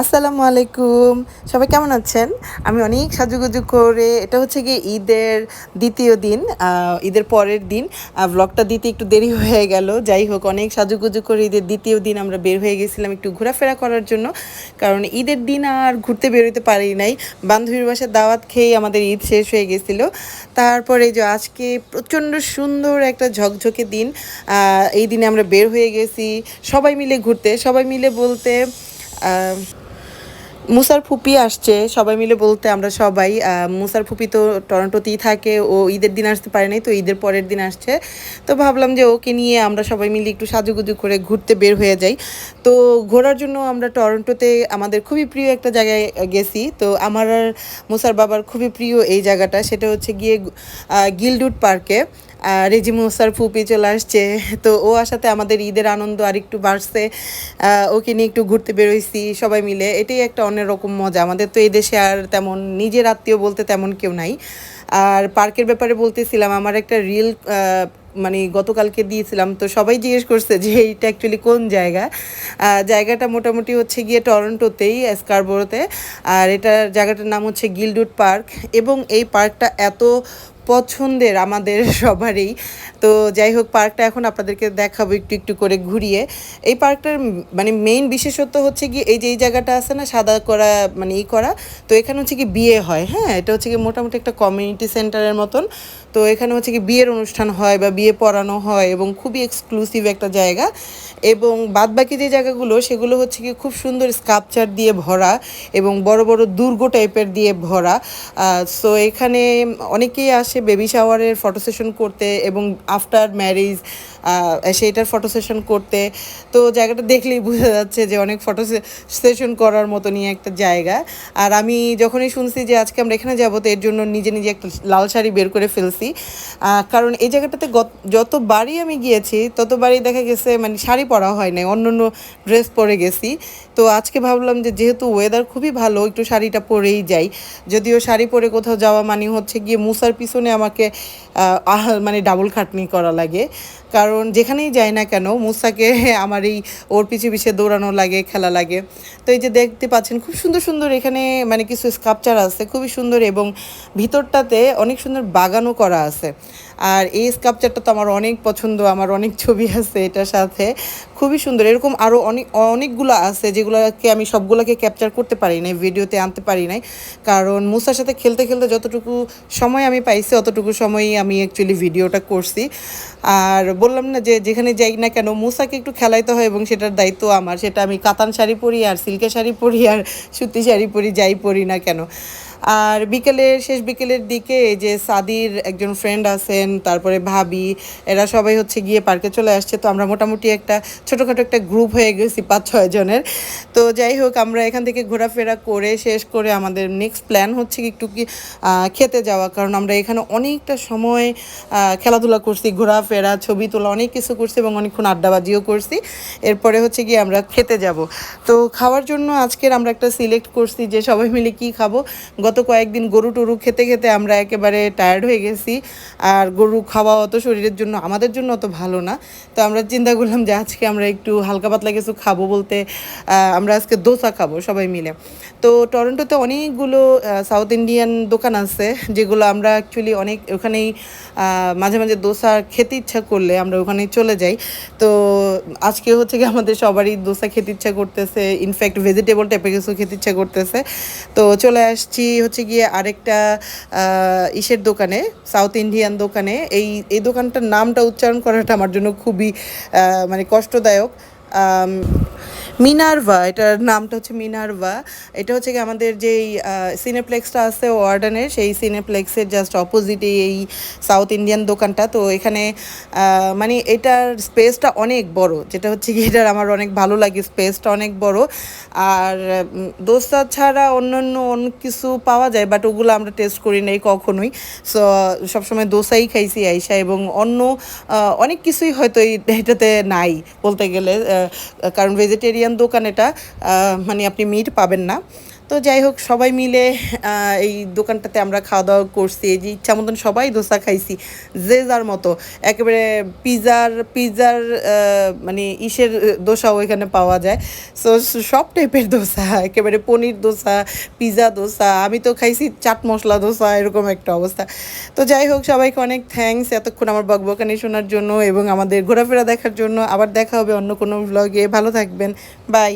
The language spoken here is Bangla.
আসসালামু আলাইকুম। সবাই কেমন আছেন? আমি অনেক সাজুগুজু করে, এটা হচ্ছে গিয়ে ঈদের দ্বিতীয় দিন ঈদের পরের দিন ব্লগটা দিতে একটু দেরি হয়ে গেল। যাই হোক, অনেক সাজুগুজু করে ঈদের দ্বিতীয় দিন আমরা বের হয়ে গেছিলাম একটু ঘোরাফেরা করার জন্য। কারণ ঈদের দিন আর ঘুরতে বেরোতে পারি নাই। বান্ধবীর বাসার দাওয়াত খেয়ে আমাদের ঈদ শেষ হয়ে গেছিল। তারপরে যে আজকে প্রচণ্ড সুন্দর একটা ঝকঝকে দিন এই দিনে আমরা বের হয়ে গেছি। সবাই মিলে ঘুরতে, সবাই মিলে বলতে মুসার ফুপি আসছে, সবাই মিলে বলতে আমরা সবাই মুসার ফুপি তো টরন্টোতেই থাকে, ও ঈদের দিন আসতে পারে নাই, তো ঈদের পরের দিন আসছে। তো ভাবলাম যে ওকে নিয়ে আমরা সবাই মিলে একটু সাজুগুজু করে ঘুরতে বের হয়ে যাই। তো ঘোরার জন্য আমরা টরন্টোতে আমাদের খুবই প্রিয় একটা জায়গায় গেছি। তো আমার আর মুসার বাবার খুবই প্রিয় এই জায়গাটা, সেটা হচ্ছে গিয়ে গিলডুড পার্কে। আর রেজি মুসার ফুপি চলে আসছে। তো ও আসাতে আমাদের ঈদের আনন্দ আর একটু বাড়ছে। ওকে নিয়ে একটু ঘুরতে বেরোইছি সবাই মিলে। এটাই একটা অন্যরকম মজা। আমাদের তো এই দেশে আর তেমন নিজের আত্মীয় বলতে তেমন কেউ নাই। আর পার্কের ব্যাপারে বলতেছিলাম, আমার একটা রিল মানে গতকালকে দিয়েছিলাম। তো সবাই জিজ্ঞেস করছে যে, এইটা অ্যাকচুয়ালি কোন জায়গা? জায়গাটা মোটামুটি হচ্ছে গিয়ে টরন্টোতেই স্কারবোরোতে আর এটার জায়গাটার নাম হচ্ছে গিলডুড পার্ক। এবং এই পার্কটা এত পছন্দের আমাদের সবারই। তো যাই হোক, পার্কটা এখন আপনাদেরকে দেখাবো একটু একটু করে ঘুরিয়ে। এই পার্কটার মানে মেইন বিশেষত্ব হচ্ছে কি এই যে এই জায়গাটা আছে না, সাদা করা মানে ই করা, তো এখানে হচ্ছে কি বিয়ে হয়। হ্যাঁ এটা হচ্ছে কি মোটামুটি একটা কমিউনিটি সেন্টারের মতন। তো এখানে হচ্ছে কি বিয়ের অনুষ্ঠান হয় বা বিয়ে পড়ানো হয় এবং খুবই এক্সক্লুসিভ একটা জায়গা এবং বাদবাকি যে জায়গাগুলো, সেগুলো হচ্ছে কি খুব সুন্দর স্কাপচার দিয়ে ভরা এবং বড় বড় দুর্গ টাইপের দিয়ে ভরা। সো এখানে অনেকেই আসে বেবি শাওয়ারের ফটো সেশন করতে এবং আফটার ম্যারেজ সেইটার ফটো সেশন করতে। তো জায়গাটা দেখলেই বোঝা যাচ্ছে যে অনেক ফটো সেশন করার মতনই একটা জায়গা। আর আমি যখনই শুনছি যে আজকে আমরা এখানে যাব, তো এর জন্য নিজে নিজে একটা লাল শাড়ি বের করে ফেলছি। আহ, কারণ এই জায়গাটাতে যতবারই আমি গিয়েছি ততবারই দেখা গেছে মানে শাড়ি পরা হয় নাই অন্য অন্য ড্রেস পরে গেছি। তো আজকে ভাবলাম যে যেহেতু ওয়েদার খুবই ভালো একটু শাড়িটা পরেই যাই। যদিও শাড়ি পরে কোথাও যাওয়া মানে হচ্ছে গিয়ে মুসার পিছনে আমাকে মানে ডাবল খাটনি করা লাগে। কারণ যেখানেই যাই না কেন মুসাকে আমার এই ওর পিছে পিছে দৌড়ানো লাগে, খেলা লাগে। তো এই যে দেখতে পাচ্ছেন, খুব সুন্দর সুন্দর এখানে মানে কিছু স্কাপচার আছে, খুবই সুন্দর এবং ভিতরটাতে অনেক সুন্দর বাগানও করা আছে। আর এই স্কাপচারটা তো আমার অনেক পছন্দ, আমার অনেক ছবি আছে এটার সাথে। খুবই সুন্দর, এরকম আরও অনেক, অনেকগুলো আছে যেগুলোকে আমি সবগুলোকে ক্যাপচার করতে পারি নাই ভিডিওতে আনতে পারি নাই। কারণ মুসার সাথে খেলতে খেলতে যতটুকু সময় আমি পাইছি, অতটুকু সময়ই আমি অ্যাকচুয়ালি ভিডিওটা করছি। আর বললাম না যে যেখানে যাই না কেন, মুসাকে একটু খেলাইতে হয় এবং সেটার দায়িত্ব আমার। সেটা আমি কাতান শাড়ি পরি আর সিল্কের শাড়ি পরি আর সুতি শাড়ি পরি, যাই পরি না কেন। আর বিকেলের শেষ বিকেলের দিকে যে সাদির একজন ফ্রেন্ড আছেন, তারপরে ভাবি, এরা সবাই হচ্ছে গিয়ে পার্কে চলে আসছে। তো আমরা মোটামুটি একটা ছোটোখাটো একটা গ্রুপ হয়ে গেছি পাঁচ, ছয় জনের। তো যাই হোক, আমরা এখান থেকে ঘোরাফেরা করে, শেষ করে আমাদের নেক্সট প্ল্যান হচ্ছে কি একটু কি খেতে যাওয়া। কারণ আমরা এখানে অনেকটা সময় খেলাধুলা করছি, ঘোরাফেরা, ছবি তোলা, অনেক কিছু করছি এবং অনেকক্ষণ আড্ডাবাজিও করছি। এরপরে হচ্ছে গিয়ে আমরা খেতে যাব। তো খাওয়ার জন্য আজকের আমরা একটা সিলেক্ট করছি যে সবাই মিলে কি খাব। গত কয়েকদিন গরু টরু খেতে খেতে আমরা একেবারে টায়ার্ড হয়ে গেছি। আর গরু খাওয়া অত শরীরের জন্য, আমাদের জন্য অত ভালো না। তো আমরা চিন্তা করলাম যে আজকে আমরা একটু হালকা পাতলা কিছু খাব বলতে আমরা আজকে দোসা খাব সবাই মিলে। তো টরন্টোতে অনেকগুলো সাউথ ইন্ডিয়ান দোকান আছে, যেগুলো আমরা অ্যাকচুয়ালি অনেক ওখানেই মাঝে মাঝে দোসা খেতে ইচ্ছা করলে আমরা ওখানেই চলে যাই। তো আজকে হচ্ছে কি আমাদের সবারই দোসা খেতে ইচ্ছা করতেছে ইনফ্যাক্ট ভেজিটেবল টাইপের কিছু খেতে ইচ্ছা করতেছে। তো চলে আসছি হচ্ছে গিয়ে আরেকটা ইসের দোকানে সাউথ ইন্ডিয়ান দোকানে। এই এই দোকানটার নামটা উচ্চারণ করাটা আমার জন্য খুবই মানে কষ্টদায়ক। মিনারভা এটার নামটা হচ্ছে মিনারভা। এটা হচ্ছে কি আমাদের যেই সিনেপ্লেক্সটা আছে ওয়ার্ডেনের সেই সিনেপ্লেক্সের জাস্ট অপোজিটে এই সাউথ ইন্ডিয়ান দোকানটা। তো এখানে মানে এটার স্পেসটা অনেক বড় যেটা হচ্ছে কি এটার আমার অনেক ভালো লাগে স্পেসটা অনেক বড়। আর উম, দোসা ছাড়া অন্যান্য অনেক কিছু পাওয়া যায় বাট ওগুলো আমরা টেস্ট করি নাই কখনোই। সো সবসময় দোসাই খাইছি আইসা এবং অন্য অনেক কিছুই হয়তো এটাতে নাই বলতে গেলে। কারণ ভেজিটেরিয়ান দোকান এটা মানে আপনি মিট পাবেন না। তো যাই হোক, সবাই মিলে এই দোকানটাতে আমরা খাওয়া দাওয়া করছি। এই যে ইচ্ছা মতন সবাই দোসা খাইছি, যে যার মতো। একেবারে পিজার পিজার মানে ইসের দোসাও এখানে পাওয়া যায়। সো সব টাইপের দোসা, একেবারে পনির দোসা, পিজা দোসা, আমি তো খাইছি চাট মশলা দোসা, এরকম একটা অবস্থা। তো যাই হোক, সবাইকে অনেক থ্যাঙ্কস এতক্ষণ আমার বকবকানি শোনার জন্য এবং আমাদের ঘোরাফেরা দেখার জন্য। আবার দেখা হবে অন্য কোনো ব্লগে ভালো থাকবেন। বাই